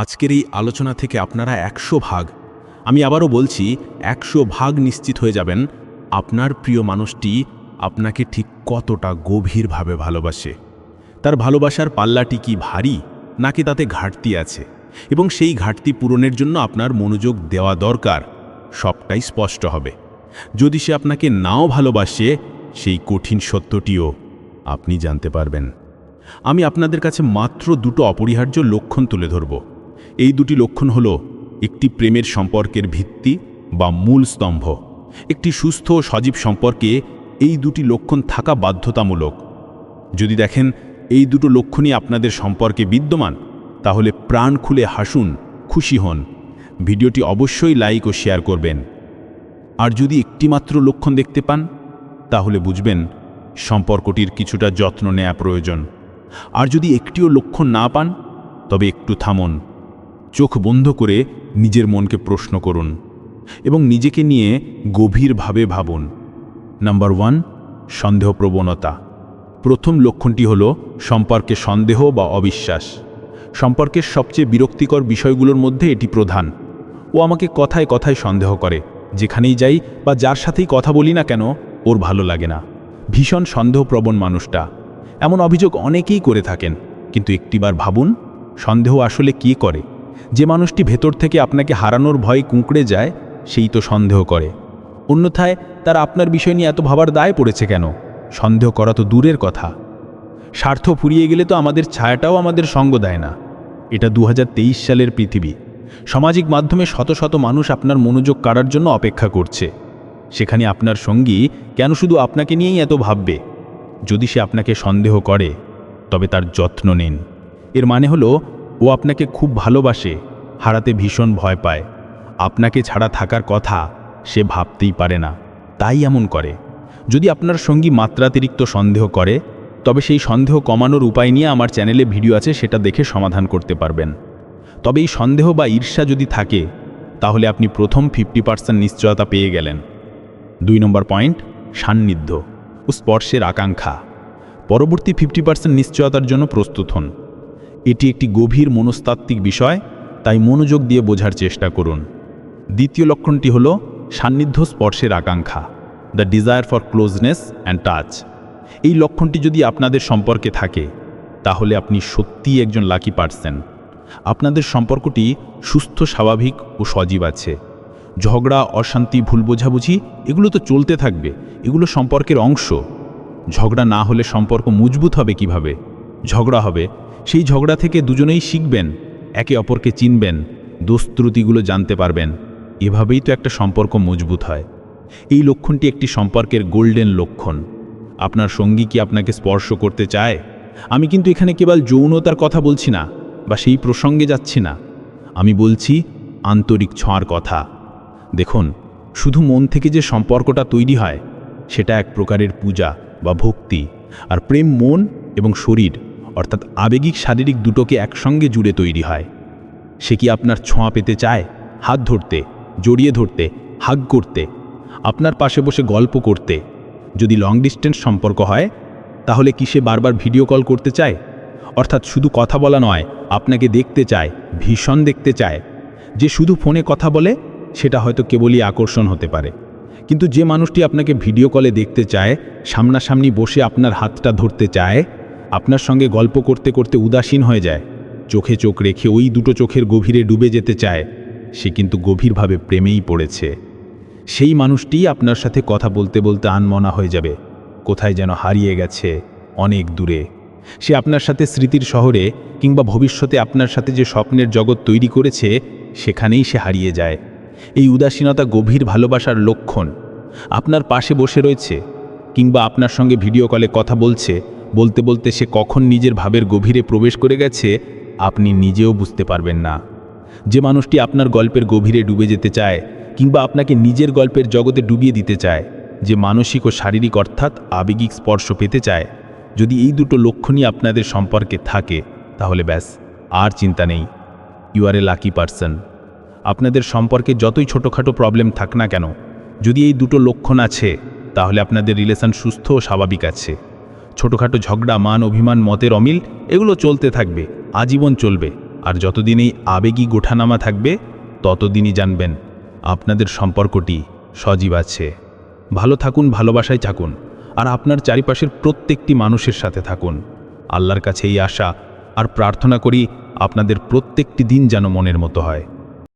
আজকের এই আলোচনা থেকে আপনারা একশো ভাগ। আমি আবারও বলছি, একশো ভাগ নিশ্চিত হয়ে যাবেন, আপনার প্রিয় মানুষটি আপনাকে ঠিক কতটা গভীরভাবে ভালোবাসে। তার ভালোবাসার পাল্লাটি কি ভারী, নাকি তাতে ঘাটতি আছে? এবং সেই ঘাটতি পূরণের জন্য আপনার মনোযোগ দেওয়া দরকার, সবটাই স্পষ্ট হবে। যদি সে আপনাকে নাও ভালোবাসে, সেই কঠিন সত্যটিও আপনি জানতে পারবেন। আমি আপনাদের কাছে মাত্র দুটো অপরিহার্য লক্ষণ তুলে ধরব। এই দুটি লক্ষণ হল একটি প্রেমের সম্পর্কের ভিত্তি বা মূল স্তম্ভ। একটি সুস্থ সজীব সম্পর্কে এই দুটি লক্ষণ থাকা বাধ্যতামূলক। যদি দেখেন, এই দুটো লক্ষণই আপনাদের সম্পর্কে বিদ্যমান, তাহলে প্রাণ খুলে হাসুন, খুশি হন। ভিডিওটি অবশ্যই লাইক ও শেয়ার করবেন। আর যদি একটিমাত্র লক্ষণ দেখতে পান, তাহলে বুঝবেন সম্পর্কটির কিছুটা যত্ন নেওয়া প্রয়োজন। আর যদি একটিও লক্ষণ না পান, তবে একটু থামুন। চোখ বন্ধ করে নিজের মনকে প্রশ্ন করুন এবং নিজেকে নিয়ে গভীরভাবে ভাবুন। নাম্বার ওয়ান, সন্দেহপ্রবণতা। প্রথম লক্ষণটি হল সম্পর্কে সন্দেহ বা অবিশ্বাস। সম্পর্কের সবচেয়ে বিরক্তিকর বিষয়গুলোর মধ্যে এটি প্রধান। ও আমাকে কথায় কথায় সন্দেহ করে, যেখানেই যাই বা যার সাথেই কথা বলি না কেন, ওর ভালো লাগে না। ভীষণ সন্দেহপ্রবণ মানুষটা। এমন অভিযোগ অনেকেই করে থাকেন। কিন্তু একটিবার ভাবুন, সন্দেহ আসলে কি করে? যে মানুষটি ভেতর থেকে আপনাকে হারানোর ভয় কুঁকড়ে যায়, সেই তো সন্দেহ করে। অন্যথায় তার আপনার বিষয় নিয়ে এত ভাবার দায় পড়েছে কেন? সন্দেহ করা তো দূরের কথা। স্বার্থ ফুরিয়ে গেলে তো আমাদের ছায়াটাও আমাদের সঙ্গ দেয় না। এটা দু হাজার তেইশ সালের পৃথিবী। সামাজিক মাধ্যমে শত শত মানুষ আপনার মনোযোগ কাড়ার জন্য অপেক্ষা করছে। সেখানে আপনার সঙ্গী কেন শুধু আপনাকে নিয়েই এত ভাববে? যদি সে আপনাকে সন্দেহ করে, তবে তার যত্ন নিন। এর মানে হলো ও আপনাকে খুব ভালোবাসে, হারাতে ভীষণ ভয় পায়। আপনাকে ছাড়া থাকার কথা সে ভাবতেই পারে না, তাই এমন করে। যদি আপনার সঙ্গী মাত্রাতিরিক্ত সন্দেহ করে, তবে সেই সন্দেহ কমানোর উপায় নিয়ে আমার চ্যানেলে ভিডিও আছে, সেটা দেখে সমাধান করতে পারবেন। তবে এই সন্দেহ বা ঈর্ষা যদি থাকে, তাহলে আপনি প্রথম ফিফটি পার্সেন্ট নিশ্চয়তা পেয়ে গেলেন। দুই নম্বর পয়েন্ট, সান্নিধ্য ও স্পর্শের আকাঙ্ক্ষা। পরবর্তী ফিফটি পার্সেন্ট নিশ্চয়তার জন্য প্রস্তুত হন। এটি একটি গভীর মনস্তাত্ত্বিক বিষয়, তাই মনোযোগ দিয়ে বোঝার চেষ্টা করুন। দ্বিতীয় লক্ষণটি হল সান্নিধ্য স্পর্শের আকাঙ্ক্ষা the desire for closeness and touch এই লক্ষণটি যদি আপনাদের সম্পর্কে থাকে, তাহলে আপনি সত্যিই একজন লাকি পার্সন আপনাদের সম্পর্কটি সুস্থ, স্বাভাবিক ও সজীব আছে। ঝগড়া, অশান্তি, ভুল বোঝাবুঝি, এগুলো তো চলতে থাকবে, এগুলো সম্পর্কের অংশ। ঝগড়া না হলে সম্পর্ক মজবুত হবে কীভাবে? ঝগড়া হবে। সেই ঝগড়া থেকে দুজনেই শিখবেন, একে অপরকে চিনবেন, দোস্ত্রুতিগুলো জানতে পারবেন। এভাবেই তো একটা সম্পর্ক মজবুত হয়। এই লক্ষণটি একটি সম্পর্কের গোল্ডেন লক্ষণ। আপনার সঙ্গী কি আপনাকে স্পর্শ করতে চায়? আমি কিন্তু এখানে কেবল যৌনতার কথা বলছি না, বা সেই প্রসঙ্গে যাচ্ছি না। আমি বলছি, আন্তরিক ছোঁয়ার কথা। দেখুন, শুধু মন থেকে যে সম্পর্কটা তৈরি হয়, সেটা এক প্রকারের পূজা বা ভক্তি, আর প্রেম মন এবং শরীর। অর্থাৎ আবেগিক শারীরিক দুটোকে একসঙ্গে জুড়ে তৈরি হয়। সে কি আপনার ছোঁয়া পেতে চায়? হাত ধরতে, জড়িয়ে ধরতে, হাগ করতে, আপনার পাশে বসে গল্প করতে। যদি লং ডিস্টেন্স সম্পর্ক হয়, তাহলে কি সে বারবার ভিডিও কল করতে চায়? অর্থাৎ শুধু কথা বলা নয়, আপনাকে দেখতে চায়, ভীষণ দেখতে চায়। যে শুধু ফোনে কথা বলে, সেটা হয়তো কেবলই আকর্ষণ হতে পারে। কিন্তু যে মানুষটি আপনাকে ভিডিও কলে দেখতে চায়, সামনাসামনি বসে আপনার হাতটা ধরতে চায় আপনার সঙ্গে গল্প করতে করতে উদাসীন হয়ে যায়। চোখে চোখ রেখে ওই দুটো চোখের গভীরে ডুবে যেতে চায়। সে কিন্তু গভীরভাবে প্রেমেই পড়েছে। সেই মানুষটি আপনার সাথে কথা বলতে বলতে আনমনা হয়ে যাবে। কোথায় যেন হারিয়ে গেছে অনেক দূরে। সে আপনার সাথে স্মৃতির শহরে কিংবা ভবিষ্যতে আপনার সাথে যে স্বপ্নের জগৎ তৈরি করেছে, সেখানেই সে হারিয়ে যায়। এই উদাসীনতা গভীর ভালোবাসার লক্ষণ। আপনার পাশে বসে রয়েছে কিংবা আপনার সঙ্গে ভিডিও কলে কথা বলছে বলতে বলতে সে কখন নিজের ভাবের গভীরে প্রবেশ করে গেছে, আপনি নিজেও বুঝতে পারবেন না। যে মানুষটি আপনার গল্পের গভীরে ডুবে যেতে চায়, কিংবা আপনাকে নিজের গল্পের জগতে ডুবিয়ে দিতে চায়, যে মানসিক ও শারীরিক অর্থাৎ আবেগিক স্পর্শ পেতে চায়, যদি এই দুটো লক্ষণই আপনাদের সম্পর্কে থাকে, তাহলে ব্যাস, আর চিন্তা নেই। You are a lucky person. আপনাদের সম্পর্কে যতই ছোটোখাটো প্রবলেম থাক না কেন, যদি এই দুটো লক্ষণ আছে, তাহলে আপনাদের রিলেশন সুস্থ ও স্বাভাবিক আছে। ছোটোখাটো ঝগড়া, মান, অভিমান, মতের অমিল, এগুলো চলতে থাকবে, আজীবন চলবে। আর যতদিন এই আবেগী গোঠানামা থাকবে, ততদিনই জানবেন আপনাদের সম্পর্কটি সজীব আছে। ভালো থাকুন, ভালোবাসায় থাকুন, আর আপনার চারিপাশের প্রত্যেকটি মানুষের সাথে থাকুন। আল্লাহর কাছে এই আশা, আর প্রার্থনা করি আপনাদের প্রত্যেকটি দিন যেন মনের মতো হয়।